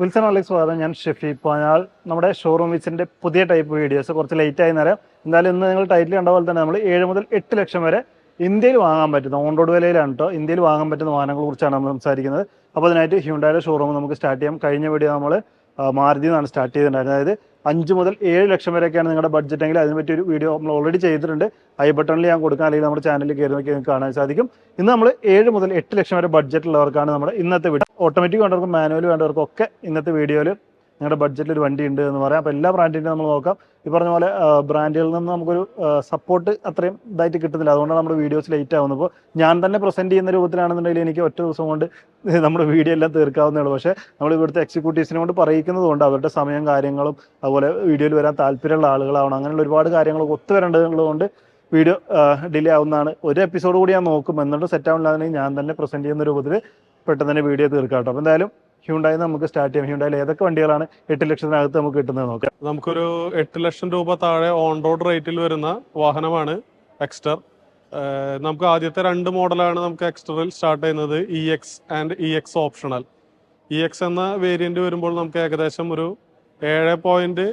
Wilson Alex സ്വാഗതം. ഞാൻ ഷെഫി. ഞാൻ നമ്മുടെ ഷോറൂം വിച്ചിന്റെ പുതിയ ടൈപ്പ് വീഡിയോസ് കുറച്ച് ലേറ്റ് ആയി നേരം. എന്തായാലും ഇന്ന് നിങ്ങൾ ടൈറ്റിൽ കണ്ട പോലെ തന്നെ നമ്മൾ ഏഴ് മുതൽ എട്ട് ലക്ഷം വരെ ഇന്ത്യയിൽ വാങ്ങാൻ പറ്റുന്ന ഓൺ റോഡ് വിലയിലാണ് കേട്ടോ ഇന്ത്യയിൽ വാങ്ങാൻ പറ്റുന്ന വാഹനങ്ങളെ കുറിച്ചാണ് നമ്മൾ സംസാരിക്കുന്നത്. അപ്പോൾ അതിനായിട്ട് ഹ്യൂണ്ടായുടെ ഷോറൂം നമുക്ക് സ്റ്റാർട്ട് ചെയ്യാം. കഴിഞ്ഞ വീഡിയോ നമ്മൾ മാരുതി നിന്നാണ് സ്റ്റാർട്ട് ചെയ്തിട്ടുണ്ടായിരുന്നത്. അതായത് അഞ്ച് മുതൽ ഏഴ് ലക്ഷം വരെയൊക്കെയാണ് നിങ്ങളുടെ ബഡ്ജറ്റ് എങ്കിൽ അതിനെ പറ്റി ഒരു വീഡിയോ നമ്മൾ ഓൾറെഡി ചെയ്തിട്ടുണ്ട്. ഐ ബട്ടണിൽ ഞാൻ കൊടുക്കാൻ അല്ലെങ്കിൽ നമ്മുടെ ചാനലിൽ കയറി നോക്കി നിങ്ങൾക്ക് കാണാൻ സാധിക്കും. ഇന്ന് നമ്മൾ ഏഴ് മുതൽ എട്ട് ലക്ഷം വരെ ബഡ്ജറ്റ് ഉള്ളവർക്കാണ് നമ്മുടെ ഇന്നത്തെ വീഡിയോ ഓട്ടോമാറ്റിക് വേണ്ടവർക്കും മാനുവൽ വേണ്ടവർക്കും ഒക്കെ ഇന്നത്തെ വീഡിയോയിൽ നിങ്ങളുടെ ബഡ്ജറ്റിൽ ഒരു വണ്ടി ഉണ്ട് എന്ന് പറയാം. അപ്പോൾ എല്ലാ ബ്രാൻഡിന്റെ നമ്മൾ നോക്കാം. ഈ പറഞ്ഞ പോലെ ബ്രാൻഡുകളിൽ നിന്ന് നമുക്കൊരു സപ്പോർട്ട് അത്രയും ഇതായിട്ട് കിട്ടുന്നില്ല. അതുകൊണ്ടാണ് നമ്മുടെ വീഡിയോസ് ലേറ്റ് ആവുന്നത്. അപ്പോൾ ഞാൻ തന്നെ പ്രസന്റ് ചെയ്യുന്ന രൂപത്തിലാണെന്നുണ്ടെങ്കിൽ എനിക്ക് ഒറ്റ ദിവസം കൊണ്ട് നമ്മുടെ വീഡിയോ എല്ലാം തീർക്കാവുന്നേ ഉള്ളൂ. പക്ഷേ നമ്മൾ ഇവിടുത്തെ എക്സിക്യൂട്ടീവ്സിനെ കൊണ്ട് പറയിക്കുന്നത് കൊണ്ട് അവരുടെ സമയം കാര്യങ്ങളും അതുപോലെ വീഡിയോയിൽ വരാൻ താല്പര്യമുള്ള ആളുകളാവണം. അങ്ങനെയുള്ള ഒരുപാട് കാര്യങ്ങൾ ഒത്തുവരേണ്ടതുകൊണ്ട് വീഡിയോ ഡിലേ ആവുന്നതാണ്. ഒരു എപ്പിസോഡ് കൂടി ഞാൻ നോക്കും. എന്നിട്ട് സെറ്റ് ആവുന്നില്ല ഞാൻ തന്നെ പ്രസന്റ് ചെയ്യുന്ന രൂപത്തിൽ പെട്ടെന്ന് തന്നെ വീഡിയോ തീർക്കാം കേട്ടോ. അപ്പോൾ എന്തായാലും ഹ്യൂണ്ടായി നമുക്ക് സ്റ്റാർട്ട് ചെയ്യാം. ഹ്യൂണ്ടായിൽ ഏതൊക്കെ വണ്ടികളാണ് എട്ട് ലക്ഷത്തിനകത്ത് നമുക്ക് കിട്ടുന്നത് നോക്കാം. നമുക്കൊരു എട്ട് ലക്ഷം രൂപ താഴെ ഓൺ റോഡ് റേറ്റിൽ വരുന്ന വാഹനമാണ് എക്സ്റ്റർ നമുക്ക് ആദ്യത്തെ രണ്ട് മോഡലാണ് നമുക്ക് എക്സ്റ്ററിൽ സ്റ്റാർട്ട് ചെയ്യുന്നത് E X and E X optional E X എന്ന വേരിയന്റ് വരുമ്പോൾ നമുക്ക് ഏകദേശം ഒരു ഏഴ് പോയിന്റ്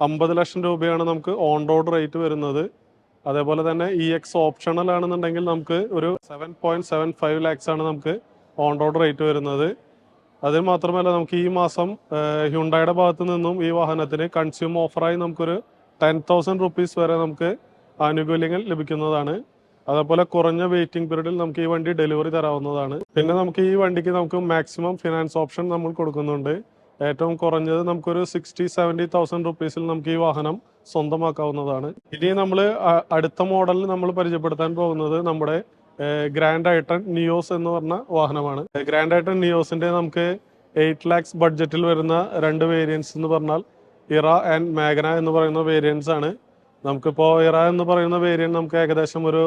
അമ്പത് ലക്ഷം രൂപയാണ് നമുക്ക് ഓൺ റോഡ് റേറ്റ് വരുന്നത്. അതേപോലെ തന്നെ ഇ എക്സ് ഓപ്ഷണൽ ആണെന്നുണ്ടെങ്കിൽ നമുക്ക് ഒരു seven point seven five lakhs ആണ് നമുക്ക് ഓൺ റോഡ് റേറ്റ് വരുന്നത്. അതിന് മാത്രമല്ല നമുക്ക് ഈ മാസം ഹ്യുണ്ടായുടെ ഭാഗത്ത് നിന്നും ഈ വാഹനത്തിന് കൺസ്യൂം ഓഫറായി നമുക്കൊരു ടെൻ തൗസൻഡ് റുപ്പീസ് വരെ നമുക്ക് ആനുകൂല്യങ്ങൾ ലഭിക്കുന്നതാണ്. അതേപോലെ കുറഞ്ഞ വെയിറ്റിംഗ് പീരീഡിൽ നമുക്ക് ഈ വണ്ടി ഡെലിവറി തരാവുന്നതാണ്. പിന്നെ നമുക്ക് ഈ വണ്ടിക്ക് നമുക്ക് മാക്സിമം ഫിനാൻസ് ഓപ്ഷൻ നമ്മൾ കൊടുക്കുന്നുണ്ട്. ഏറ്റവും കുറഞ്ഞത് നമുക്കൊരു സിക്സ്റ്റി സെവന്റി തൗസൻഡ് റുപ്പീസിൽ നമുക്ക് ഈ വാഹനം സ്വന്തമാക്കാവുന്നതാണ്. ഇനി നമ്മൾ അടുത്ത മോഡലിൽ നമ്മൾ പരിചയപ്പെടുത്താൻ പോകുന്നത് നമ്മുടെ ഗ്രാൻഡ് ഐട്ടൺ നിയോസ് എന്ന് പറഞ്ഞ വാഹനമാണ്. ഗ്രാൻഡ് ഐട്ടൺ നിയോസിന്റെ നമുക്ക് എയ്റ്റ് ലാക്സ് ബഡ്ജറ്റിൽ വരുന്ന രണ്ട് വേരിയൻസ് എന്ന് പറഞ്ഞാൽ ഇറ ആൻഡ് മേഘന എന്ന് പറയുന്ന വേരിയൻസ് ആണ്. നമുക്കിപ്പോൾ ഇറ എന്ന് പറയുന്ന വേരിയന്റ് നമുക്ക് ഏകദേശം ഒരു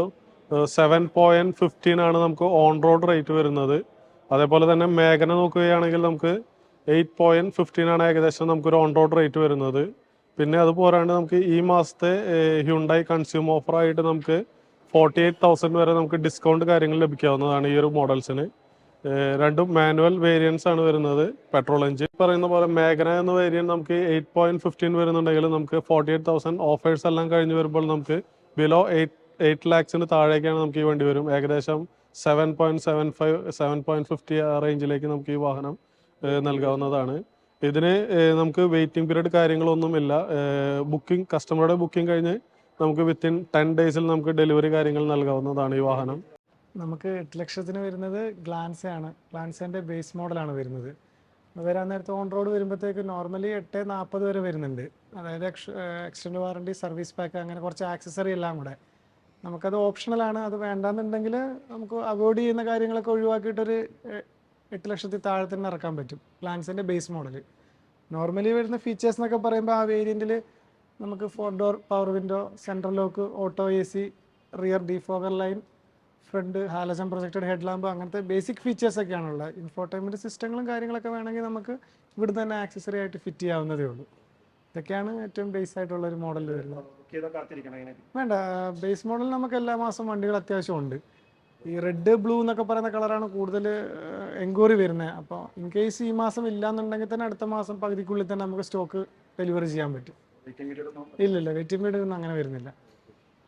സെവൻ പോയിന്റ് ഫിഫ്റ്റീൻ ആണ് നമുക്ക് ഓൺ റോഡ് റേറ്റ് വരുന്നത്. അതേപോലെ തന്നെ മേഘന നോക്കുകയാണെങ്കിൽ നമുക്ക് എയ്റ്റ് പോയിന്റ് ഫിഫ്റ്റീൻ ആണ് ഏകദേശം നമുക്ക് ഒരു ഓൺ റോഡ് റേറ്റ് വരുന്നത്. പിന്നെ അത് പോരാണ്ട് നമുക്ക് ഈ മാസത്തെ ഹ്യുണ്ടായി കൺസ്യൂമർ ഓഫറായിട്ട് നമുക്ക് ഫോർട്ടി എയ്റ്റ് തൗസൻഡ് വരെ നമുക്ക് ഡിസ്കൗണ്ട് കാര്യങ്ങൾ ലഭിക്കാവുന്നതാണ് ഈ ഒരു മോഡൽസിന് രണ്ടും മാനുവൽ വേരിയൻസ് ആണ് വരുന്നത്. പെട്രോൾ എഞ്ചിൻ പറയുന്ന പോലെ മേഘന എന്ന വേരിയന്റ് നമുക്ക് എയ്റ്റ് പോയിന്റ് ഫിഫ്റ്റീൻ വരുന്നുണ്ടെങ്കിൽ നമുക്ക് ഫോർട്ടി എയ്റ്റ് തൗസൻഡ് ഓഫേഴ്സ് എല്ലാം കഴിഞ്ഞ് വരുമ്പോൾ നമുക്ക് ബിലോ എയ്റ്റ് എയ്റ്റ് ലാക്സിന് താഴേക്കാണ് നമുക്ക് ഈ വണ്ടി വരും. ഏകദേശം seven point seven five seven point fifty ആ റേഞ്ചിലേക്ക് നമുക്ക് ഈ വാഹനം നൽകാവുന്നതാണ്. ഇതിന് നമുക്ക് വെയിറ്റിംഗ് പീരീഡ് കാര്യങ്ങളൊന്നുമില്ല. ബുക്കിംഗ് കസ്റ്റമറുടെ ബുക്കിംഗ് കഴിഞ്ഞ് നമുക്ക് വിത്തിൻ ടെൻ ഡേയ്സിൽ നമുക്ക് ഡെലിവറി കാര്യങ്ങൾ നൽകാവുന്നതാണ് ഈ വാഹനം. നമുക്ക് എട്ട് ലക്ഷത്തിന് വരുന്നത് ഗ്ലാൻസ ആണ്. ഗ്ലാൻസേന്റെ ബേസ് മോഡലാണ് വരുന്നത്. വരാൻ നേരത്തെ ഓൺ റോഡ് വരുമ്പോഴത്തേക്ക് നോർമലി എട്ട് നാൽപ്പത് വരെ വരുന്നുണ്ട്. അതായത് എക്സ്റ്റൻഡ് വാറണ്ടി സർവീസ് പാക്ക് അങ്ങനെ കുറച്ച് ആക്സസറി എല്ലാം കൂടെ. നമുക്കത് ഓപ്ഷണലാണ് അത് വേണ്ടാന്നുണ്ടെങ്കിൽ നമുക്ക് അവോയ്ഡ് ചെയ്യുന്ന കാര്യങ്ങളൊക്കെ ഒഴിവാക്കിയിട്ടൊരു എട്ട് ലക്ഷത്തിൽ താഴെ തന്നെ ഇറക്കാൻ പറ്റും. ഗ്ലാൻസിന്റെ ബേസ് മോഡൽ നോർമലി വരുന്ന ഫീച്ചേഴ്സ് എന്നൊക്കെ പറയുമ്പോൾ ആ വേരിയന്റിൽ നമുക്ക് four door power window central lock auto A C rear defogger line front halogen projected head lamp അങ്ങനത്തെ ബേസിക് ഫീച്ചേഴ്സ് ഒക്കെയാണ് ഉള്ളത്. ഇൻഫോർടൈൻമെന്റ് സിസ്റ്റങ്ങളും കാര്യങ്ങളൊക്കെ വേണമെങ്കിൽ നമുക്ക് ഇവിടെ തന്നെ ആക്സസറി ആയിട്ട് ഫിറ്റ് ചെയ്യാവുന്നതേ ഉള്ളൂ. ഇതൊക്കെയാണ് ഏറ്റവും ബേസ് ആയിട്ടുള്ള ഒരു മോഡൽ വരുന്നത് വേണ്ട ബേസ് മോഡൽ നമുക്ക് എല്ലാ മാസം വണ്ടികൾ അത്യാവശ്യം ഉണ്ട് ഈ റെഡ് ബ്ലൂ എന്നൊക്കെ പറയുന്ന കളറാണ് കൂടുതൽ എൻക്വയറി വരുന്നത്. അപ്പോൾ ഇൻ കേസ് ഈ മാസം ഇല്ലാന്നുണ്ടെങ്കിൽ തന്നെ അടുത്ത മാസം പകുതിക്കുള്ളിൽ തന്നെ നമുക്ക് സ്റ്റോക്ക് ഡെലിവറി ചെയ്യാൻ പറ്റും. ഇല്ല ഇല്ല വെയിറ്റിംഗ് പീരീഡ് ഒന്നും അങ്ങനെ വരുന്നില്ല.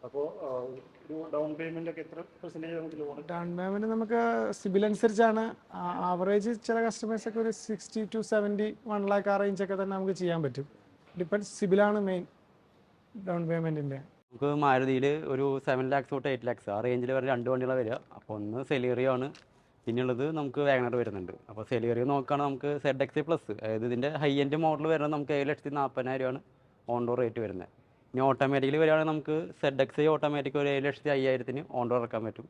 അപ്പോൾ ഡൗൺ പേയ്മെന്റ് ഒക്കെ എത്ര പെർസെന്റേജ് നമുക്ക് ലോൺ ഡൗൺ പേയ്മെന്റ് നമുക്ക് സിബിൽ അനുസരിച്ചാണ്. ആവറേജ് ചില കസ്റ്റമേഴ്സ് ഒക്കെ ഒരു sixty to seventy one lakh ആ റേഞ്ച് ഒക്കെ തന്നെ നമുക്ക് ചെയ്യാൻ പറ്റും. ഡിപ്പെൻസ് സിബിലാണ് മെയിൻ ഡൗൺ പേയ്മെന്റിന്റെ നമുക്ക് മാരുതിയിൽ ഒരു സെവൻ ലാക്സ് തൊട്ട് എയ്റ്റ് ലാക്സ് ആ റേഞ്ചിൽ വരെ രണ്ട് വണ്ടികളാണ് വരിക. അപ്പോൾ ഒന്ന് സെലേറിയോ ആണ്. പിന്നെയുള്ളത് നമുക്ക് വാഗണർ വരുന്നുണ്ട്. അപ്പോൾ സെലേറിയോ നോക്കുകയാണെങ്കിൽ നമുക്ക് സെഡ് എക്സ് പ്ലസ് അതായത് ഇതിന്റെ ഹൈ എൻഡ് മോഡൽ വരുന്നത് നമുക്ക് ഏഴ് ലക്ഷത്തി നാൽപ്പതിനായിരമാണ് ഓൺ ഡോർ റേറ്റ് വരുന്നത് ഇനി ഓട്ടോമാറ്റിക്കലി വരികയാണെങ്കിൽ നമുക്ക് സെഡ് എക്സ് ഓട്ടോമാറ്റിക് ഒരു ഏഴ് ലക്ഷത്തി അയ്യായിരത്തിന് ഓൺ ഡോർ ഇറക്കാൻ പറ്റും.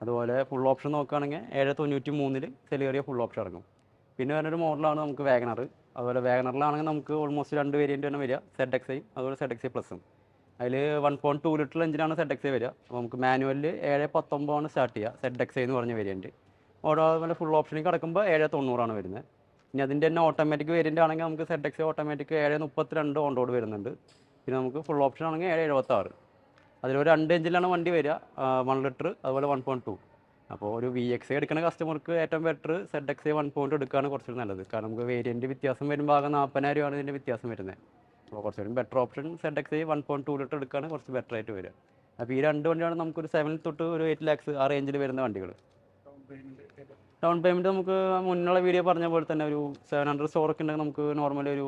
അതുപോലെ ഫുൾ ഓപ്ഷൻ നോക്കുകയാണെങ്കിൽ ഏഴ് തൊണ്ണൂറ്റി മൂന്നിൽ സെലേറിയ ഫുൾ ഓപ്ഷൻ ഇറങ്ങും. പിന്നെ വരുന്നൊരു മോഡലാണ് നമുക്ക് വാഗണർ അതുപോലെ വാഗണറിലാണെങ്കിൽ നമുക്ക് ഓൾമോസ്റ്റ് രണ്ട് വേരിയന്റ് തന്നെ വരിക. സെഡ് എക്സയും അതുപോലെ സെഡ് എക്സ് പ്ലസും അതിൽ വൺ പോയിന്റ് ടു ലിറ്റർ എഞ്ചിനാണ് സെഡ് എക്സ് വരിക. അപ്പോൾ നമുക്ക് മാനുവലിൽ ഏഴ് പത്തൊമ്പതാണ് സ്റ്റാർട്ട് ചെയ്യുക. സെഡ് എക്സ് എന്ന് പറഞ്ഞ വേരിയന്റ് ഓരോ അതുപോലെ ഫുൾ ഓപ്ഷനിൽ കിടക്കുമ്പോൾ ഏഴ് തൊണ്ണൂറാണ് വരുന്നത്. ഇനി അതിന്റെ തന്നെ ഓട്ടോമാറ്റിക് വേരിയന്റ് ആണെങ്കിൽ നമുക്ക് സെഡ് എക്സ് ഓട്ടോമാറ്റിക് ഏഴ് മുപ്പത്തിരണ്ട് ഓൺ റോഡ് വരുന്നുണ്ട്. പിന്നെ നമുക്ക് ഫുൾ ഓപ്ഷൻ ആണെങ്കിൽ ഏഴ് എഴുപത്തി എഴുപത്താറ്. അതിലൊരു രണ്ട് എഞ്ചിലാണ് വണ്ടി വരിക. വൺ ലിറ്റർ അതുപോലെ വൺ പോയിന്റ് ടു അപ്പോൾ ഒരു വി എക്സ് എടുക്കുന്ന കസ്റ്റമർക്ക് ഏറ്റവും better Z X one point എടുക്കുകയാണ് കുറച്ചുകൂടി നല്ലത്. കാരണം നമുക്ക് വേരിയന്റ് വ്യത്യാസം വരുമ്പോൾ ആകെ രൂപയാണ് ഇതിന്റെ വ്യത്യാസം വരുന്നത്. അപ്പോൾ കുറച്ചുകൂടി better option Z X one point two litre എടുക്കുകയാണ് കുറച്ച് ബെറ്റർ ആയിട്ട് വരിക. അപ്പോൾ ഈ രണ്ട് വണ്ടിയാണ് നമുക്കൊരു സെവൻ തൊട്ട് ഒരു എയ്റ്റ് ലാക്സ് ആ റേഞ്ചിൽ വരുന്ന വണ്ടികൾ ഡൗൺ പേയ്മെന്റ് നമുക്ക് മുന്നുള്ള വീഡിയോ പറഞ്ഞ പോലെ തന്നെ ഒരു സെവൻ ഹൺഡ്രഡ് സ്കോറൊക്കെ ഉണ്ടെങ്കിൽ നമുക്ക് നോർമലി ഒരു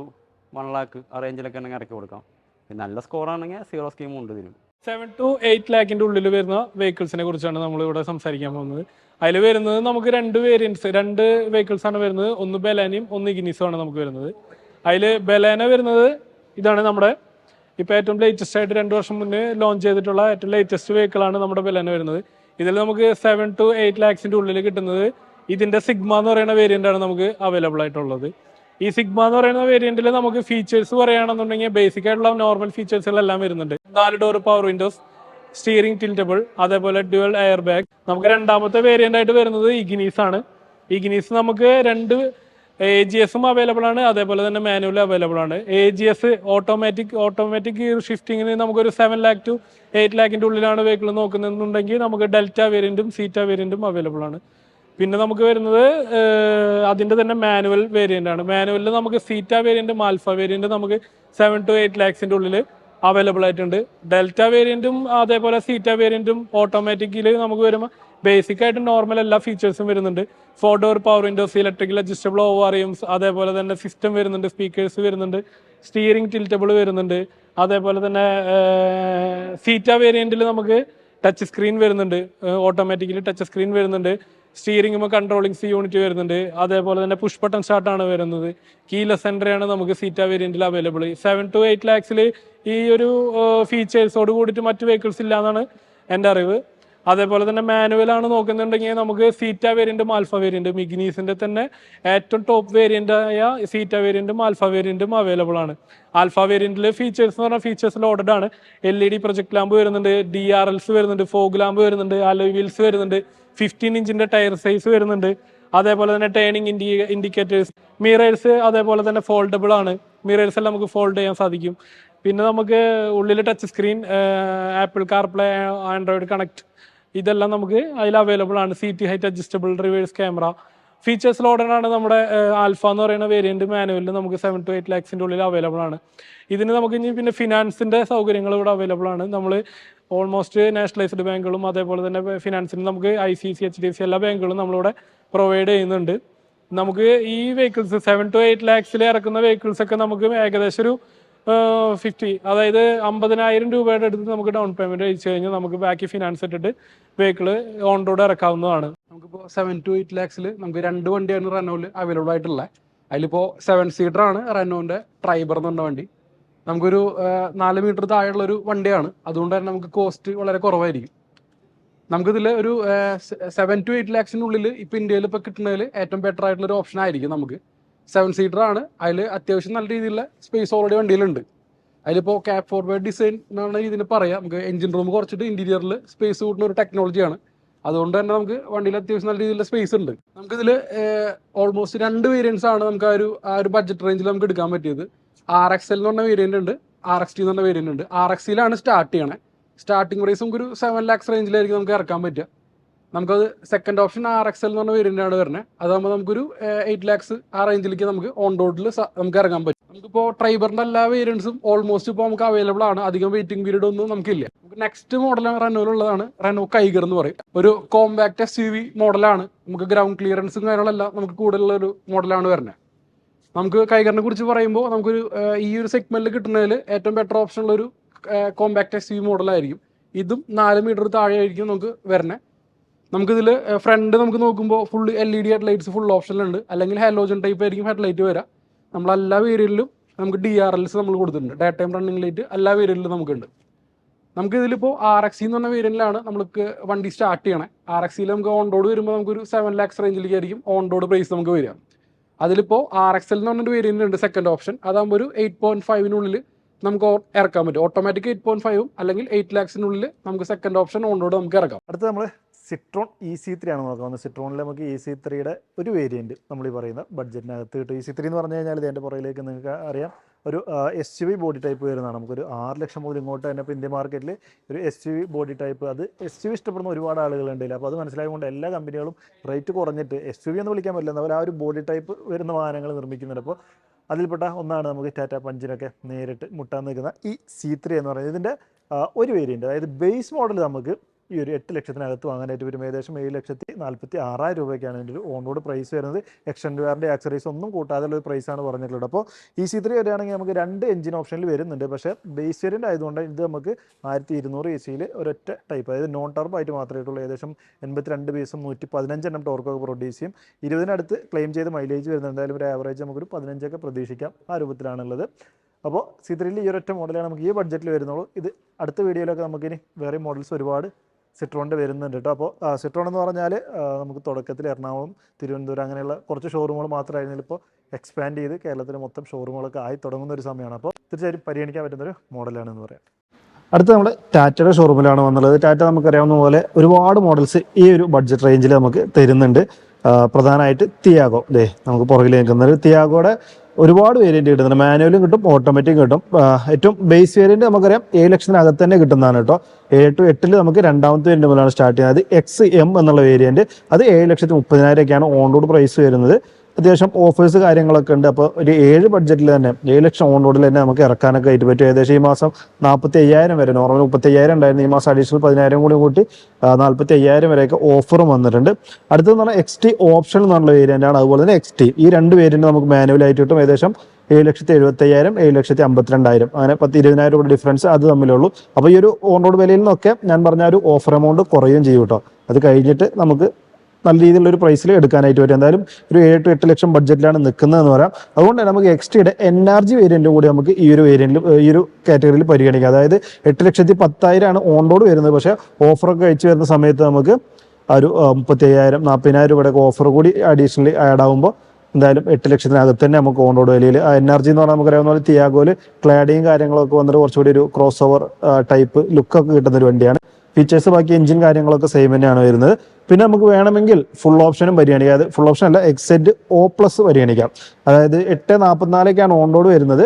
വൺ ലാക്ക് ആ റേഞ്ചിലൊക്കെ ഉണ്ടെങ്കിൽ ഇറക്കി കൊടുക്കാം. പിന്നെ നല്ല സ്കോർ ആണെങ്കിൽ സീറോ സ്കീമും ഉണ്ട് ഇതിനും സെവൻ ടു എയ്റ്റ് ലാക്കിന്റെ ഉള്ളിൽ വരുന്ന വെഹിക്കിൾസിനെ കുറിച്ചാണ് നമ്മളിവിടെ സംസാരിക്കാൻ പോകുന്നത്. അതിൽ വരുന്നത് നമുക്ക് രണ്ട് വേരിയൻസ് രണ്ട് vehicles ആണ് വരുന്നത്. ഒന്ന് ബെലാനിയും ഒന്ന് ഇഗ്നീസും ആണ് നമുക്ക് വരുന്നത്. അതിൽ ബെലാന വരുന്നത് ഇതാണ് നമ്മുടെ ഇപ്പോൾ ഏറ്റവും ലേറ്റസ്റ്റ് ആയിട്ട് രണ്ട് വർഷം മുന്നേ ലോഞ്ച് ചെയ്തിട്ടുള്ള ഏറ്റവും ലേറ്റസ്റ്റ് വെഹിക്കിളാണ് നമ്മുടെ ബെലാന വരുന്നത്. ഇതിൽ നമുക്ക് സെവൻ ടു എയ്റ്റ് ലാക്സിന്റെ ഉള്ളിൽ കിട്ടുന്നത് ഇതിന്റെ സിഗ്മ എന്ന് പറയുന്ന വേരിയന്റ് ആണ് നമുക്ക് അവൈലബിൾ ആയിട്ടുള്ളത്. ഈ സിഗ്മ എന്ന് പറയുന്ന വേരിയന്റിൽ നമുക്ക് ഫീച്ചേഴ്സ് പറയുകയാണെന്നുണ്ടെങ്കിൽ ബേസിക് ആയിട്ടുള്ള നോർമൽ ഫീച്ചേഴ്സുകളെല്ലാം വരുന്നുണ്ട്. നാല് door power windows steering tiltable അതേപോലെ ഡ്യുവൽ എയർ ബാഗ് നമുക്ക് രണ്ടാമത്തെ വേരിയന്റ് ആയിട്ട് വരുന്നത് ഇഗ്നീസ് ആണ്. ഇഗ്നീസ് നമുക്ക് രണ്ട് എ ജി എസും അവൈലബിൾ ആണ്. അതേപോലെ തന്നെ മാനുവൽ അവൈലബിൾ ആണ്. A G S automatic automatic gear ഷിഫ്റ്റിങ്ങിന് നമുക്കൊരു സെവൻ ലാക്ക് ടു എയ്റ്റ് ലാക്കിന്റെ ഉള്ളിലാണ് വെഹിക്കിൾ നോക്കുന്നുണ്ടെങ്കിൽ നമുക്ക് ഡെൽറ്റ വേരിയന്റും സീറ്റ വേരിയന്റും അവൈലബിൾ ആണ്. പിന്നെ നമുക്ക് വരുന്നത് അതിന്റെ തന്നെ മാനുവൽ വേരിയന്റ് ആണ്. മാനുവലിൽ നമുക്ക് സീറ്റ വേരിയന്റും മാൽഫ വേരിയന്റ് നമുക്ക് സെവൻ ടു എയ്റ്റ് ലാക്സിന്റെ ഉള്ളിൽ അവൈലബിൾ ആയിട്ടുണ്ട്. ഡെൽറ്റ വേരിയന്റും അതേപോലെ സീറ്റ വേരിയന്റും ഓട്ടോമാറ്റിക്കിൽ നമുക്ക് വരുമ്പോൾ ബേസിക് ആയിട്ട് നോർമൽ എല്ലാ ഫീച്ചേഴ്സും വരുന്നുണ്ട്. Four door power windows electrical adjustable over അറിയംസ് അതേപോലെ തന്നെ സിസ്റ്റം വരുന്നുണ്ട് സ്പീക്കേഴ്സ് വരുന്നുണ്ട് സ്റ്റിയറിംഗ് ടിൽറ്റബിൾ വരുന്നുണ്ട്. അതേപോലെ തന്നെ സീറ്റ വേരിയന്റിൽ നമുക്ക് ടച്ച് സ്ക്രീൻ വരുന്നുണ്ട്. ഓട്ടോമാറ്റിക്കലി ടച്ച് സ്ക്രീൻ വരുന്നുണ്ട്. സ്റ്റിയറിംഗ് കൺട്രോളിംഗ് സി യൂണിറ്റ് വരുന്നുണ്ട്. അതേപോലെ തന്നെ പുഷ് ബട്ടൺ സ്റ്റാർട്ട് ആണ് വരുന്നത്. കീലെസ് ആണ് നമുക്ക് സീറ്റ വേരിയന്റിൽ അവൈലബിൾ സെവൻ ടു എയ്റ്റ് ലാക്സിൽ ഈ ഒരു ഫീച്ചേഴ്സോട് കൂടിയിട്ട് മറ്റ് വെഹിക്കിൾസ് ഇല്ല എന്നാണ് എന്റെ അറിവ്. അതേപോലെ തന്നെ മാനുവൽ ആണ് നോക്കുന്നുണ്ടെങ്കിൽ നമുക്ക് സീറ്റ വേരിയന്റും ആൽഫ വേരിയന്റും ഇഗ്നീസിന്റെ തന്നെ ഏറ്റവും ടോപ്പ് വേരിയന്റ് ആയ സീറ്റ വേരിയന്റും ആൽഫ വേരിയന്റും അവൈലബിൾ ആണ്. ആൽഫ വേരിയന്റിൽ ഫീച്ചേഴ്സ് എന്ന് പറഞ്ഞാൽ ഫീച്ചേഴ്സ് ലോഡഡ് ആണ്. L E D project lamp വരുന്നുണ്ട് ഡി ആർ എൽസ് വരുന്നുണ്ട് ഫോഗ് ലാമ്പ് വരുന്നുണ്ട് അലോയ് വീൽസ് വരുന്നുണ്ട് ഫിഫ്റ്റീൻ ഇഞ്ചിന്റെ ടയർ സൈസ് വരുന്നുണ്ട്. അതേപോലെ തന്നെ ടേണിംഗ് ഇൻഡി ഇൻഡിക്കേറ്റേഴ്സ് മിറേഴ്സ് അതേപോലെ തന്നെ ഫോൾഡബിൾ ആണ്. മിറേഴ്സ് എല്ലാം നമുക്ക് ഫോൾഡ് ചെയ്യാൻ സാധിക്കും. പിന്നെ നമുക്ക് ഉള്ളിൽ touch screen Apple CarPlay Android connect ഇതെല്ലാം നമുക്ക് അതിൽ അവൈലബിൾ ആണ്. C T height adjustable reverse camera features loaded ആണ് നമ്മുടെ ആൽഫ എന്ന് പറയുന്ന വേരിയന്റ് മാനുവലിൽ നമുക്ക് സെവൻ ടു എയ്റ്റ് ലാക്സിന്റെ ഉള്ളിൽ അവൈലബിൾ ആണ്. ഇതിന് നമുക്ക് ഇനി പിന്നെ ഫിനാൻസിന്റെ സൗകര്യങ്ങൾ ഇവിടെ അവൈലബിൾ ആണ്. നമ്മൾ ഓൾമോസ്റ്റ് നാഷണലൈസ്ഡ് ബാങ്കുകളും അതേപോലെ തന്നെ ഫിനാൻസിന് നമുക്ക് I C C H D C എല്ലാ ബാങ്കുകളും നമ്മളിവിടെ പ്രൊവൈഡ് ചെയ്യുന്നുണ്ട്. നമുക്ക് ഈ വെഹിക്കിൾസ് സെവൻ ടു എയ്റ്റ് ലാക്സിൽ ഇറക്കുന്ന വെഹിക്കിൾസ് ഒക്കെ നമുക്ക് ഏകദേശം ഒരു ഫിഫ്റ്റി അതായത് അമ്പതിനായിരം രൂപയുടെ അടുത്ത് നമുക്ക് ഡൗൺ പേയ്മെന്റ് അയച്ചു കഴിഞ്ഞാൽ നമുക്ക് ബാക്കി ഫിനാൻസ് ഇട്ടിട്ട് വെഹിക്കിൾ ഓൺ റോഡ് ഇറക്കാവുന്നതാണ്. നമുക്കിപ്പോൾ സെവൻ ടു എയ്റ്റ് ലാക്സിൽ നമുക്ക് രണ്ട് വണ്ടിയാണ് റെനോയിൽ അവൈലബിൾ ആയിട്ടുള്ളത് അതിലിപ്പോൾ സെവൻ സീറ്റർ ആണ് റെനോവിന്റെ ട്രൈബർ എന്ന് പറഞ്ഞ വണ്ടി. നമുക്കൊരു നാല് മീറ്റർ താഴെയുള്ള ഒരു വണ്ടിയാണ്. അതുകൊണ്ട് തന്നെ നമുക്ക് കോസ്റ്റ് വളരെ കുറവായിരിക്കും. നമുക്കിതിൽ ഒരു സെവൻ ടു എയ്റ്റ് ലാക്സിനുള്ളിൽ ഇപ്പോൾ ഇന്ത്യയിൽ ഇപ്പോൾ കിട്ടുന്നതിൽ ഏറ്റവും ബെറ്റർ ആയിട്ടുള്ള ഒരു ഓപ്ഷൻ ആയിരിക്കും നമുക്ക്. സെവൻ സീറ്റർ ആണ്. അതിൽ അത്യാവശ്യം നല്ല രീതിയിലുള്ള സ്പേസ് ഓൾറെഡി വണ്ടിയിലുണ്ട്. അതിലിപ്പോൾ ക്യാപ് ഫോർവേഡ് ഡിസൈൻ എന്നാണ് ഇതിന് പറയാം. നമുക്ക് എഞ്ചിൻ റൂം കുറച്ചിട്ട് ഇന്റീരിയറിൽ സ്പേസ് കൂട്ടുന്ന ഒരു ടെക്നോളജിയാണ് അതുകൊണ്ട് തന്നെ നമുക്ക് വണ്ടിയിൽ അത്യാവശ്യം നല്ല രീതിയിലുള്ള സ്പേസ് ഉണ്ട്. നമുക്കിതിൽ ഓൾമോസ്റ്റ് രണ്ട് വേരിയൻസ് ആണ് നമുക്ക് ആ ഒരു ആ ഒരു ബഡ്ജറ്റ് റേഞ്ചിൽ നമുക്ക് എടുക്കാൻ പറ്റിയത്. ആർ എക്സ് എൽ എന്ന് പറഞ്ഞ വേരിയന്റ് ഉണ്ട്. ആർ എക്സ് ടി എന്ന് പറഞ്ഞ വേരിയന്റ് ഉണ്ട്. ആർ എക്സിലാണ് സ്റ്റാർട്ട് ചെയ്യണേ. സ്റ്റാർട്ടിംഗ് പ്രൈസ് നമുക്കൊരു സെവൻ ലാക്സ് റേഞ്ചിലായിരിക്കും നമുക്ക് ഇറക്കാൻ പറ്റുക. നമുക്കത് second option R X L എന്ന് പറഞ്ഞ വേരിയന്റാണ് വരുന്നത്. അതാകുമ്പോൾ നമുക്കൊരു എയ്റ്റ് ലാക്സ് ആ റേഞ്ചിലേക്ക് നമുക്ക് ഓൺ റോഡിൽ നമുക്ക് ഇറങ്ങാൻ പറ്റും. നമുക്കിപ്പോൾ ട്രൈബറിന്റെ എല്ലാ വേരിയൻസും ഓൾമോസ്റ്റ് ഇപ്പോൾ നമുക്ക് അവൈലബിൾ ആണ്. അധികം വെയിറ്റിംഗ് പീരീഡ് ഒന്നും നമുക്കില്ല. നമുക്ക് നെക്സ്റ്റ് മോഡൽ റെനോയിലുള്ളതാണ് റെനോ കൈഗർ എന്ന് പറയും. ഒരു കോമ്പാക്ട് എസ് യു വി മോഡലാണ് നമുക്ക് ഗ്രൗണ്ട് ക്ലിയറൻസും കാര്യങ്ങളെല്ലാം നമുക്ക് കൂടുതലുള്ള ഒരു മോഡലാണ് വരുന്നത്. നമുക്ക് കൈഗറിനെ കുറിച്ച് പറയുമ്പോൾ നമുക്കൊരു ഈ ഒരു സെഗ്മെന്റിൽ കിട്ടുന്നതിൽ ഏറ്റവും ബെറ്റർ ഓപ്ഷൻ ഉള്ള ഒരു കോമ്പാക്ട് എസ് യു വി മോഡലായിരിക്കും ഇതും നാല് മീറ്റർ താഴെ ആയിരിക്കും നമുക്ക് വരുന്നത്. നമുക്കിതിൽ ഫ്രണ്ട് നമുക്ക് നോക്കുമ്പോൾ full L E D headlights full ഓപ്ഷനിലുണ്ട് അല്ലെങ്കിൽ ഹാലോജൻ ടൈപ്പ് ആയിരിക്കും ഹെഡ്ലൈറ്റ് വരാം. നമ്മൾ എല്ലാ വേരിയലിലും നമുക്ക് ഡി ആർ എൽസ് നമ്മൾ കൊടുത്തിട്ടുണ്ട്. ഡേ ടൈം റണ്ണിംഗ് ലൈറ്റ് എല്ലാ വേരിയലിലും നമുക്കുണ്ട്. നമുക്ക് ഇതിലിപ്പോൾ ആർ എക്സി എന്ന് പറഞ്ഞ വേരിയന്റിലാണ് നമുക്ക് വണ്ടി സ്റ്റാർട്ട് ചെയ്യണേ. ആർ എക്സിയിൽ നമുക്ക് ഓൺ റോഡ് വരുമ്പോൾ നമുക്കൊരു സെവൻ ലാക്സ് റേഞ്ചിലേക്ക് ആയിരിക്കും ഓൺ റോഡ് പ്രൈസ് നമുക്ക് വരിക. അതിലിപ്പോൾ ആർ എക്സ് എൽ എന്ന് പറഞ്ഞൊരു വേരിയന്റ് ഉണ്ട് സെക്കൻഡ് ഓപ്ഷൻ അതാകുമ്പോൾ ഒരു എയ്റ്റ് പോയിന്റ് ഫൈവിനുള്ളിൽ നമുക്ക് ഇറക്കാൻ പറ്റും. ഓട്ടോമാറ്റിക് എയ്റ്റ് പോയിന്റ് ഫൈവും അല്ലെങ്കിൽ എയ്റ്റ് ലാക്സിനുള്ളിൽ നമുക്ക് സെക്കൻഡ് ഓപ്ഷൻ ഓൺ റോഡ് നമുക്ക് ഇറക്കാം അടുത്ത് നമ്മൾ സിട്രോൺ ഇ സി ത്രീ ആണ് നോക്കാം വന്നത്. സിട്രോണിൽ നമുക്ക് ഇ സി ത്രീയുടെ ഒരു വേരിയന്റ് നമ്മൾ ഈ പറയുന്ന ബഡ്ജറ്റിനകത്ത് കിട്ടും. ഇ സി ത്രീ എന്ന് പറഞ്ഞു കഴിഞ്ഞാൽ ഇതിന്റെ പുറയിലേക്ക് നിങ്ങൾക്ക് അറിയാം. ഒരു S U V body type വരുന്നതാണ്. നമുക്കൊരു ആറ് ലക്ഷം മുതൽ ഇങ്ങോട്ട് തന്നെ ഇപ്പോൾ ഇന്ത്യ മാർക്കറ്റിൽ ഒരു S U V body type അത് എസ് യു വി ഇഷ്ടപ്പെടുന്ന ഒരുപാട് ആളുകളുണ്ട് അപ്പോൾ അത് മനസ്സിലായതുകൊണ്ട് എല്ലാ കമ്പനികളും റേറ്റ് കുറഞ്ഞിട്ട് എസ് യു വി എന്ന് വിളിക്കാൻ പറ്റില്ല. എന്നാൽ ആ ഒരു ബോഡി ടൈപ്പ് വരുന്ന വാഹനങ്ങൾ നിർമ്മിക്കുന്നുണ്ട്. അപ്പോൾ അതിൽപ്പെട്ട ഒന്നാണ് നമുക്ക് ടാറ്റ പഞ്ചിനൊക്കെ നേരിട്ട് മുട്ടാൻ നിൽക്കുന്ന ഈ സി ത്രീ എന്ന് പറയുന്നത്. ഇതിന്റെ ഒരു വേരിയന്റ് അതായത് ബേസ് മോഡൽ നമുക്ക് ഈ ഒരു എട്ട് ലക്ഷത്തിനകത്ത് വാങ്ങാനായിട്ട് വരും. ഏകദേശം ഏഴ് ലക്ഷത്തി നാൽപ്പത്തി ആറായിരം രൂപയ്ക്കാണ് ഇതിന്റെ ഒരു ഓൺറോഡ് പ്രൈസ് വരുന്നത്. എക്സ്റ്റൻഡ് വാറിന്റെ ആക്സറീസ് ഒന്നും കൂട്ടാതെ ഉള്ള ഒരു പ്രൈസാണ് പറഞ്ഞിട്ടുള്ളത്. അപ്പോൾ ഈ സി ത്രീ വരികയാണെങ്കിൽ നമുക്ക് രണ്ട് എഞ്ചിൻ ഓപ്ഷനിൽ വരുന്നുണ്ട്. പക്ഷേ ബേസ് വേരിയന്റ് ആയതുകൊണ്ട് ഇത് നമുക്ക് ആയിരത്തി ഇരുന്നൂറ് എ സിയിൽ ഒരൊറ്റ ടൈപ്പ് അതായത് നോൺ ടർബ് ആയിട്ട് മാത്രമേ ഉള്ളൂ ഏകദേശം എൺപത്തിരണ്ട് ബീസും നൂറ്റി പതിനഞ്ചെണ്ണം ടോർക്കൊക്കെ പ്രൊഡ്യൂസ് ചെയ്യും. ഇരുപതിനടുത്ത് ക്ലെയിം ചെയ്ത് മൈലേജ് വരുന്നുണ്ട്. എന്തായാലും ഒരു ആവറേജ് നമുക്കൊരു പതിനഞ്ചൊക്കെ പ്രതീക്ഷിക്കാം ആ രൂപത്തിലാണുള്ളത്. അപ്പോൾ സി ത്രീയിൽ ഈ ഒരൊറ്റ മോഡലാണ് നമുക്ക് ഈ ബഡ്ജറ്റിൽ വരുന്നുള്ളൂ. ഇത് അടുത്ത വീഡിയോയിലൊക്കെ നമുക്കിനി വേറെ മോഡൽസ് ഒരുപാട് സിട്രോണിന്റെ വരുന്നുണ്ട് കേട്ടോ. അപ്പോൾ സിട്രോൺ എന്ന് പറഞ്ഞാൽ നമുക്ക് തുടക്കത്തിൽ എറണാകുളം തിരുവനന്തപുരം അങ്ങനെയുള്ള കുറച്ച് ഷോറൂമുകൾ മാത്രമായിരുന്നില്ല ഇപ്പോൾ എക്സ്പാൻഡ് ചെയ്ത് കേരളത്തിൽ മൊത്തം ഷോറൂമുകളൊക്കെ ആയി തുടങ്ങുന്ന ഒരു സമയമാണ്. അപ്പോൾ തീർച്ചയായും പരിഗണിക്കാൻ പറ്റുന്നൊരു മോഡലാണെന്ന് പറയാം. അടുത്ത നമ്മൾ ടാറ്റയുടെ ഷോറൂമിലാണ് വന്നുള്ളത്. ടാറ്റ നമുക്കറിയാവുന്ന പോലെ ഒരുപാട് മോഡൽസ് ഈ ഒരു ബഡ്ജറ്റ് റേഞ്ചിൽ നമുക്ക് തരുന്നുണ്ട്. പ്രധാനമായിട്ട് തിയാഗോ. ദേ നമുക്ക് പുറകിൽ നിൽക്കുന്നത് തിയാഗോയുടെ ഒരുപാട് വേരിയന്റ് കിട്ടുന്നുണ്ട് മാനുവലും കിട്ടും ഓട്ടോമാറ്റിക് കിട്ടും. ഏറ്റവും ബേസ് വേരിയന്റ് നമുക്കറിയാം ഏഴ് ലക്ഷത്തിനകത്ത് തന്നെ കിട്ടുന്നതാണ് കേട്ടോ. ഏഴ് ടു എട്ടിൽ നമുക്ക് രണ്ടാമത്തെ വേരിയന്റ് മുതലാണ് സ്റ്റാർട്ട് ചെയ്യുന്നത്. അത് എക്സ് എം എന്നുള്ള വേരിയന്റ് അത് ഏഴ് ലക്ഷത്തി മുപ്പതിനായിരം ഒക്കെയാണ് ഓൺ റോഡ് പ്രൈസ് വരുന്നത്. അത്യാവശ്യം ഓഫേഴ്സ് കാര്യങ്ങളൊക്കെ ഉണ്ട്. അപ്പോൾ ഒരു ഏഴ് ബഡ്ജറ്റിൽ തന്നെ ഏഴ് ലക്ഷം ഓൺ റോഡിൽ തന്നെ നമുക്ക് ഇറക്കാനൊക്കെ ആയിട്ട് പറ്റും. ഏകദേശം ഈ മാസം നാൽപ്പത്തി അയ്യായിരം വരെ നോർമൽ മുപ്പത്തി അയ്യായിരം ഉണ്ടായിരുന്നു. ഈ മാസം അഡീഷണൽ പതിനായിരം കൂടി കൂട്ടി നാൽപ്പത്തി അയ്യായിരം വരെയൊക്കെ ഓഫറും വന്നിട്ടുണ്ട്. അടുത്തതെന്ന് പറഞ്ഞാൽ എക്സ് ടി ഓപ്ഷൻ എന്നുള്ള വേരിയന്റാണ് അതുപോലെ തന്നെ എക്സ് ടി ഈ രണ്ട് വേരിയന്റ് നമുക്ക് മാനുവലായിട്ട് കിട്ടും. ഏകദേശം ഏഴ് ലക്ഷത്തി എഴുപത്തി അയ്യായിരം ഏഴ് ലക്ഷത്തി അമ്പത്തിരണ്ടായിരം. അങ്ങനെ പത്ത് ഇരുപതിനായിരം രൂപ ഡിഫറൻസ് അത് തമ്മിലുള്ളൂ. അപ്പോൾ ഈ ഒരു ഓൺ റോഡ് വിലയിൽ നിന്നൊക്കെ ഞാൻ പറഞ്ഞ ഒരു ഓഫർ എമൗണ്ട് കുറയുകയും ചെയ്യും കേട്ടോ. അത് കഴിഞ്ഞിട്ട് നമുക്ക് നല്ല രീതിയിലുള്ള ഒരു പ്രൈസിൽ എടുക്കാനായിട്ട് വരും എന്തായാലും ഒരു ഏഴ് ടു എട്ട് ലക്ഷം ബഡ്ജറ്റിലാണ് നിൽക്കുന്നതെന്ന് പറയാം. അതുകൊണ്ട് തന്നെ നമുക്ക് എക്സ്ട്രയുടെ എൻ ആർ ജി വേരിയന്റും കൂടി നമുക്ക് ഈ ഒരു വേരിയന്റിൽ ഈ ഒരു കാറ്റഗറിയിൽ പരിഗണിക്കാം. അതായത് എട്ട് ലക്ഷത്തി പത്തായിരമാണ് ഓൺ റോഡ് വരുന്നത്. പക്ഷേ ഓഫറൊക്കെ കഴിച്ച് വരുന്ന സമയത്ത് നമുക്ക് ഒരു മുപ്പത്തി അയ്യായിരം നാൽപ്പതിനായിരം രൂപയുടെ ഓഫർ കൂടി അഡീഷണലി ആഡ് ആകുമ്പോൾ എന്തായാലും എട്ട് ലക്ഷത്തിനകത്ത് തന്നെ നമുക്ക് ഓൺ റോഡ് ആർ ജി എന്ന് പറഞ്ഞാൽ നമുക്കറിയാവുന്ന പോലെ തിയാഗോയിൽ ക്ലാഡിയും കാര്യങ്ങളൊക്കെ വന്നിട്ട് കുറച്ചുകൂടി ഒരു ക്രോസ് ഓവർ ടൈപ്പ് ലുക്കൊക്കെ കിട്ടുന്ന ഒരു വണ്ടിയാണ്. ഫീച്ചേഴ്സ് ബാക്കി എഞ്ചിൻ കാര്യങ്ങളൊക്കെ സെയിം തന്നെയാണ് വരുന്നത്. പിന്നെ നമുക്ക് വേണമെങ്കിൽ ഫുൾ ഓപ്ഷനും പരിഗണിക്കാം. അതായത് ഫുൾ ഓപ്ഷൻ അല്ല എക്സെറ്റ് ഒ പ്ലസ് പരിഗണിക്കാം. അതായത് എട്ട് നാൽപ്പത്തിനാലൊക്കെയാണ് ഓൺ റോഡ് വരുന്നത്.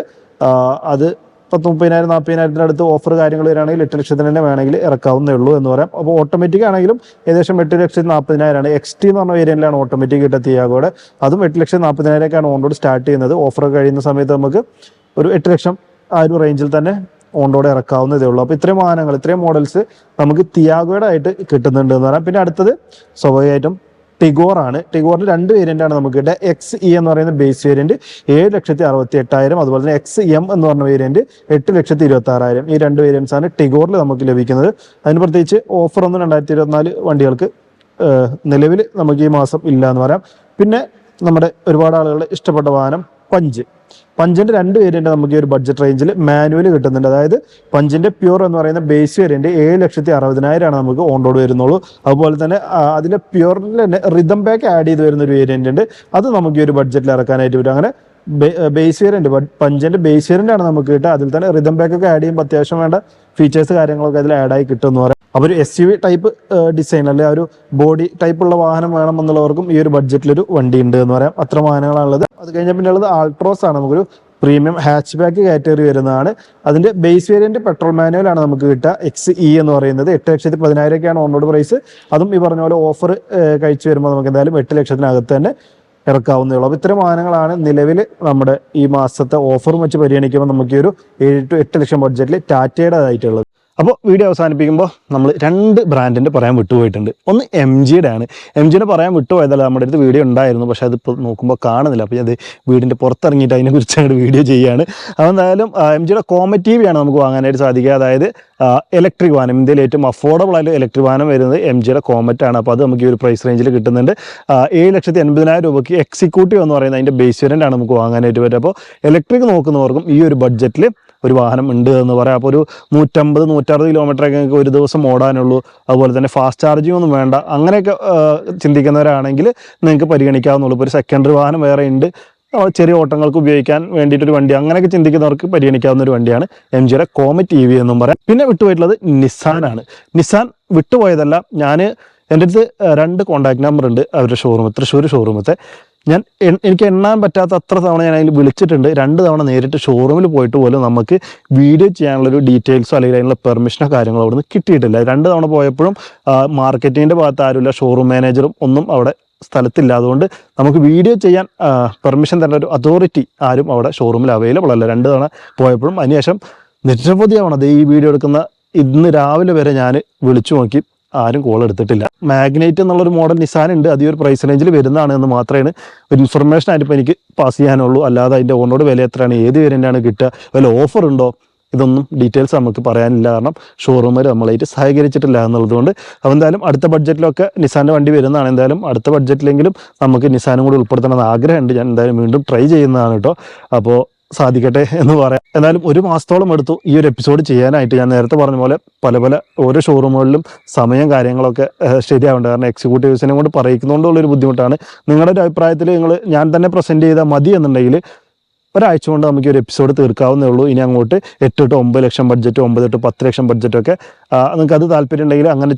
അത് പത്ത് മുപ്പതിനായിരം നാൽപ്പതിനായിരത്തിന്റെ അടുത്ത് ഓഫർ കാര്യങ്ങൾ വരികയാണെങ്കിൽ എട്ട് ലക്ഷത്തിന് തന്നെ വേണമെങ്കിൽ ഇറക്കാവുന്നേ ഉള്ളൂ എന്ന് പറയാം. അപ്പോൾ ഓട്ടോമാറ്റിക് ആണെങ്കിലും ഏകദേശം എട്ട് ലക്ഷത്തി നാൽപ്പതിനായിരമാണ് എക്സ് ടി എന്ന് പറഞ്ഞ വേരിയന്റിലാണ് ഓട്ടോമാറ്റിക് കിട്ടുക തിയാഗോടെ അതും എട്ട് ലക്ഷത്തി നാൽപ്പതിനായിരമൊക്കെയാണ് ഓൺ റോഡ് സ്റ്റാർട്ട് ചെയ്യുന്നത്. ഓഫർ കഴിയുന്ന സമയത്ത് നമുക്ക് ഒരു എട്ട് ലക്ഷം ആ ഒരു റേഞ്ചിൽ തന്നെ റോഡ് ഇറക്കാവുന്നതേ ഉള്ളൂ. അപ്പോൾ ഇത്രയും വാഹനങ്ങൾ ഇത്രയും മോഡൽസ് നമുക്ക് തിയാഗോയുടെ ആയിട്ട് കിട്ടുന്നുണ്ട് എന്ന് പറയാം. പിന്നെ അടുത്തത് സ്വാഭാവികമായിട്ടും ടിഗോർ ആണ്. ടിഗോറിന് രണ്ട് വേരിയന്റ് ആണ് നമുക്ക് കിട്ടുക. എക്സ് ഇ എന്ന് പറയുന്ന ബേസ് വേരിയന്റ് ഏഴ് ലക്ഷത്തി അറുപത്തി എട്ടായിരം അതുപോലെ തന്നെ എക്സ് എം എന്ന് പറഞ്ഞ വേരിയന്റ് എട്ട് ലക്ഷത്തി ഇരുപത്തി ആറായിരം ഈ രണ്ട് വേരിയൻസ് ആണ് ടിഗോറിൽ നമുക്ക് ലഭിക്കുന്നത്. അതിന് പ്രത്യേകിച്ച് ഓഫർ ഒന്നും രണ്ടായിരത്തി ഇരുപത്തിനാല് വണ്ടികൾക്ക് നിലവിൽ നമുക്ക് ഈ മാസം ഇല്ല എന്ന് പറയാം. പിന്നെ നമ്മുടെ ഒരുപാട് ആളുകൾ ഇഷ്ടപ്പെട്ട വാഹനം പഞ്ച്. പഞ്ചിന്റെ രണ്ട് വേരിയന്റ് നമുക്ക് ഈ ഒരു ബഡ്ജറ്റ് റേഞ്ചിൽ മാനുവൽ കിട്ടുന്നുണ്ട്. അതായത് പഞ്ചിന്റെ പ്യൂർ എന്ന് പറയുന്ന ബേസ് വേരിയന്റ് ഏഴ് ലക്ഷത്തി അറുപതിനായിരമാണ് നമുക്ക് ഓൺ റോഡ് വരുന്നുള്ളൂ. അതുപോലെ തന്നെ അതിന്റെ പ്യൂറിൽ തന്നെ റിതം പാക്ക് ആഡ് ചെയ്ത് വരുന്ന ഒരു വേരിയന്റ് ഉണ്ട്. അത് നമുക്ക് ഈ ഒരു ബഡ്ജറ്റിൽ ഇറക്കാനായിട്ട് വരും അങ്ങനെ ബേസ് വേരിയന്റ് പഞ്ചിന്റെ ബേസ് വേരിയന്റ് ആണ് നമുക്ക് കിട്ടുക. അതിൽ തന്നെ റിതം ബാക്ക് ഒക്കെ ആഡ് ചെയ്യുമ്പോൾ അത്യാവശ്യം വേണ്ട ഫീച്ചേഴ്സ് കാര്യങ്ങളൊക്കെ അതിൽ ആഡ് ആയി കിട്ടും എന്ന് പറയാം. അപ്പോൾ ഒരു S U V type design അല്ലെ? ഒരു ബോഡി ടൈപ്പ് ഉള്ള വാഹനം വേണം എന്നുള്ളവർക്കും ഈ ഒരു ബഡ്ജറ്റിലൊരു വണ്ടി ഉണ്ട് എന്ന് പറയാം. അത്ര വാഹനങ്ങളാണുള്ളത് അത് കഴിഞ്ഞാൽ പിന്നെ ഉള്ളത് ആൾട്രോസ് ആണ്. നമുക്കൊരു പ്രീമിയം ഹാച്ച് ബാക്ക് കാറ്റഗറി വരുന്നതാണ്. അതിന്റെ ബേസ് വേരിയന്റ് പെട്രോൾ മാനുവൽ ആണ് നമുക്ക് കിട്ടുക. എക്സ് ഇ എന്ന് പറയുന്നത്. എട്ട് ലക്ഷത്തി പതിനായിരമൊക്കെയാണ് ഓൺ റോഡ് പ്രൈസ് അതും ഈ പറഞ്ഞ പോലെ ഓഫർ കഴിച്ചു വരുമ്പോൾ നമുക്ക് എന്തായാലും എട്ട് ലക്ഷത്തിനകത്ത് തന്നെ ഇറക്കാവുന്നേ ഉള്ളൂ അപ്പോൾ ഇത്തരം വാഹനങ്ങളാണ് നിലവിൽ നമ്മുടെ ഈ മാസത്തെ ഓഫറും വെച്ച് പരിഗണിക്കുമ്പോൾ നമുക്ക് ഈ ഒരു ഏഴ് ടു എട്ട് ലക്ഷം ബഡ്ജറ്റിൽ ടാറ്റയുടേതായിട്ടുള്ളത് അപ്പോൾ വീഡിയോ അവസാനിപ്പിക്കുമ്പോൾ നമ്മൾ രണ്ട് ബ്രാൻഡിന്റെ പറയാൻ വിട്ടുപോയിട്ടുണ്ട്. ഒന്ന് എം ജിയുടെ ആണ് എം ജിയുടെ പറയാൻ വിട്ടുപോയതല്ല നമ്മുടെ അടുത്ത് വീഡിയോ ഉണ്ടായിരുന്നു പക്ഷേ അതിപ്പോൾ നോക്കുമ്പോൾ കാണുന്നില്ല. അപ്പോൾ അത് വീടിന്റെ പുറത്തിറങ്ങിയിട്ട് അതിനെക്കുറിച്ച് അങ്ങോട്ട് വീഡിയോ ചെയ്യുകയാണ് അപ്പോൾ എന്തായാലും എം ജിയുടെ കോമറ്റീവിയാണ് നമുക്ക് വാങ്ങാനായിട്ട് സാധിക്കുക. അതായത് ഇലക്ട്രിക് വാഹനം. ഇന്ത്യയിൽ ഏറ്റവും അഫോർഡബിൾ ആയിട്ട് ഇലക്ട്രിക് വാഹനം വരുന്നത് എം ജിയുടെ കോമറ്റ് ആണ്. അപ്പോൾ അത് നമുക്ക് ഈ ഒരു പ്രൈസ് റേഞ്ചിൽ കിട്ടുന്നുണ്ട്. ഏഴ് ലക്ഷത്തി എൺപതിനായിരം രൂപയ്ക്ക് എക്സിക്യൂട്ടീവ് എന്ന് പറയുന്നത് അതിന്റെ ബേസ് വേരിയന്റ് നമുക്ക് വാങ്ങാനായിട്ട് പറ്റുക. അപ്പോൾ ഇലക്ട്രിക് നോക്കുന്നവർക്കും ഈ ഒരു ബഡ്ജറ്റിൽ ഒരു വാഹനം ഉണ്ട് എന്ന് പറയാം. അപ്പോൾ ഒരു നൂറ്റമ്പത് നൂറ്ററുപത് കിലോമീറ്ററൊക്കെ ഒരു ദിവസം ഓടാനുള്ളൂ. അതുപോലെ തന്നെ ഫാസ്റ്റ് ചാർജിങ് ഒന്നും വേണ്ട. അങ്ങനെയൊക്കെ ചിന്തിക്കുന്നവരാണെങ്കിൽ നിങ്ങൾക്ക് പരിഗണിക്കാവുന്നുള്ളൂ ഇപ്പോൾ ഒരു സെക്കൻഡറി വാഹനം വേറെ ഉണ്ട്. ചെറിയ ഓട്ടങ്ങൾക്ക് ഉപയോഗിക്കാൻ വേണ്ടിയിട്ടൊരു വണ്ടി അങ്ങനെയൊക്കെ ചിന്തിക്കുന്നവർക്ക് പരിഗണിക്കാവുന്ന ഒരു വണ്ടിയാണ് എം ജിയുടെ കോമറ്റ് ഇ വി എന്നും പറയാം. പിന്നെ വിട്ടുപോയിട്ടുള്ളത് നിസാനാണ് നിസാൻ വിട്ടുപോയതല്ല. ഞാൻ എന്റെ അടുത്ത് രണ്ട് കോൺടാക്ട് നമ്പർ ഉണ്ട് അവരുടെ ഷോറൂം തൃശ്ശൂർ ഷോറൂമത്തെ ഞാൻ എനിക്ക് എണ്ണാൻ പറ്റാത്ത അത്ര തവണ ഞാൻ അതിൽ വിളിച്ചിട്ടുണ്ട്. രണ്ട് തവണ നേരിട്ട് ഷോറൂമിൽ പോയിട്ട് പോലും നമുക്ക് വീഡിയോ ചെയ്യാനുള്ളൊരു ഡീറ്റെയിൽസോ അല്ലെങ്കിൽ അതിനുള്ള പെർമിഷനോ കാര്യങ്ങളോ അവിടെ നിന്ന് കിട്ടിയിട്ടില്ല. രണ്ട് തവണ പോയപ്പോഴും മാർക്കറ്റിങ്ങിന്റെ ഭാഗത്ത് ആരുമില്ല ഷോറൂം മാനേജറും ഒന്നും അവിടെ സ്ഥലത്തില്ല അതുകൊണ്ട് നമുക്ക് വീഡിയോ ചെയ്യാൻ പെർമിഷൻ തരുന്ന ഒരു അതോറിറ്റി ആരും അവിടെ ഷോറൂമിൽ അവൈലബിൾ അല്ല. രണ്ട് തവണ പോയപ്പോഴും അതിനുശേഷം നിരവധി തവണ ഈ വീഡിയോ എടുക്കുന്ന ഇന്ന് രാവിലെ വരെ ഞാൻ വിളിച്ചു നോക്കി. ആരും കോൾ എടുത്തിട്ടില്ല. മാഗ്നേറ്റ് എന്നുള്ളൊരു മോഡൽ നിസാൻ ഉണ്ട്. അത് ഒരു പ്രൈസ് റേഞ്ചിൽ വരുന്നതാണ് എന്ന് മാത്രമേ ഒരു ഇൻഫർമേഷൻ ആയിട്ട് എനിക്ക് പാസ് ചെയ്യാനുള്ളൂ. അല്ലാതെ അതിന്റെ ഓണോട് വില എത്രയാണ് ഏത് വേരിയന്റാണ് കിട്ടുക വല്ല ഓഫർ ഉണ്ടോ? ഇതൊന്നും ഡീറ്റെയിൽസ് നമുക്ക് പറയാനില്ല. കാരണം ഷോറൂമിൽ നമ്മളായിട്ട് സഹകരിച്ചിട്ടില്ല എന്നുള്ളതുകൊണ്ട് അപ്പോൾ എന്തായാലും അടുത്ത ബഡ്ജറ്റിലൊക്കെ നിസാന്റെ വണ്ടി വരുന്നതാണ്. എന്തായാലും അടുത്ത ബഡ്ജറ്റിലെങ്കിലും നമുക്ക് നിസാനും കൂടി ഉൾപ്പെടുത്തണമെന്ന് ആഗ്രഹമുണ്ട്. ഞാൻ എന്തായാലും വീണ്ടും ട്രൈ ചെയ്യുന്നതാണ് കേട്ടോ. അപ്പോൾ സാധിക്കട്ടെ എന്ന് പറയാം. എന്നാലും ഒരു മാസത്തോളം എടുത്തു ഈ ഒരു എപ്പിസോഡ് ചെയ്യാനായിട്ട് ഞാൻ നേരത്തെ പറഞ്ഞ പോലെ പല പല ഓരോ ഷോറൂമുകളിലും സമയം കാര്യങ്ങളൊക്കെ ശരിയാവേണ്ടത് ശരിയാവേണ്ട. കാരണം എക്സിക്യൂട്ടീവ്സിനെ കൊണ്ട് പറയിക്കുന്നതുകൊണ്ടുള്ളൊരു ബുദ്ധിമുട്ടാണ്. നിങ്ങളുടെ ഒരു അഭിപ്രായത്തിൽ നിങ്ങൾ ഞാൻ തന്നെ പ്രസന്റ് ചെയ്താൽ മതി എന്നുണ്ടെങ്കിൽ ഒരാഴ്ച കൊണ്ട് നമുക്ക് ഒരു എപ്പിസോഡ് തീർക്കാവുന്നേ ഉള്ളൂ. ഇനി അങ്ങോട്ട് എട്ട് തൊട്ട് ഒമ്പത് ലക്ഷം ബഡ്ജറ്റ് ഒമ്പത് തൊട്ട് പത്ത് ലക്ഷം ബഡ്ജറ്റൊക്കെ നിങ്ങൾക്ക് അത് താല്പര്യം ഉണ്ടെങ്കിൽ അങ്ങനെ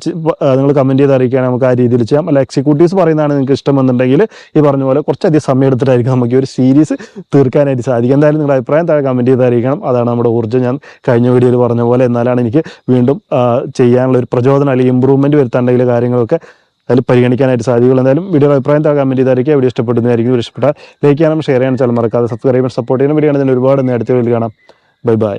നിങ്ങൾ കമന്റ് ചെയ്ത് അറിയിക്കുകയാണെങ്കിൽ നമുക്ക് ആ രീതിയിൽ ചെയ്യാം. അല്ല എക്സിക്യൂട്ടീവ്സ് പറയുന്നതാണ് നിങ്ങൾക്ക് ഇഷ്ടമെന്നുണ്ടെങ്കിൽ ഈ പറഞ്ഞ പോലെ കുറച്ചധികം സമയം എടുത്തിട്ടായിരിക്കും നമുക്ക് ഒരു സീരീസ് തീർക്കാനായിട്ട് സാധിക്കും എന്തായാലും നിങ്ങളുടെ അഭിപ്രായം താഴെ കമന്റ് ചെയ്ത് അറിയിക്കണം. അതാണ് നമ്മുടെ ഊർജം. ഞാൻ കഴിഞ്ഞ വീഡിയോയിൽ പറഞ്ഞ പോലെ എന്നാലാണ് എനിക്ക് വീണ്ടും ചെയ്യാനുള്ള ഒരു പ്രചോദനം അല്ലെങ്കിൽ ഇമ്പ്രൂവ്മെന്റ് വരുത്താണ്ടെങ്കിൽ കാര്യങ്ങളൊക്കെ അതിൽ പരിഗണിക്കാനായിട്ട് സാധിക്കുള്ളൂ എന്തായാലും വീഡിയോ അഭിപ്രായം താ കമന്റ് ചെയ്തായിരിക്കും. വീഡിയോ ഇഷ്ടപ്പെടുന്നതായിരിക്കും വീഡിയോ ഇഷ്ടപ്പെട്ടാൽ ലൈക്ക് ചെയ്യാനും ഷെയർ ചെയ്യാനും ചാനൽ മറക്കാതെ സബ്സ്ക്രൈബ് സപ്പോർട്ട് ചെയ്യാനും ആണ് ഇതിന് ഒരുപാട് നേരത്തെ കാണാം. Bye bye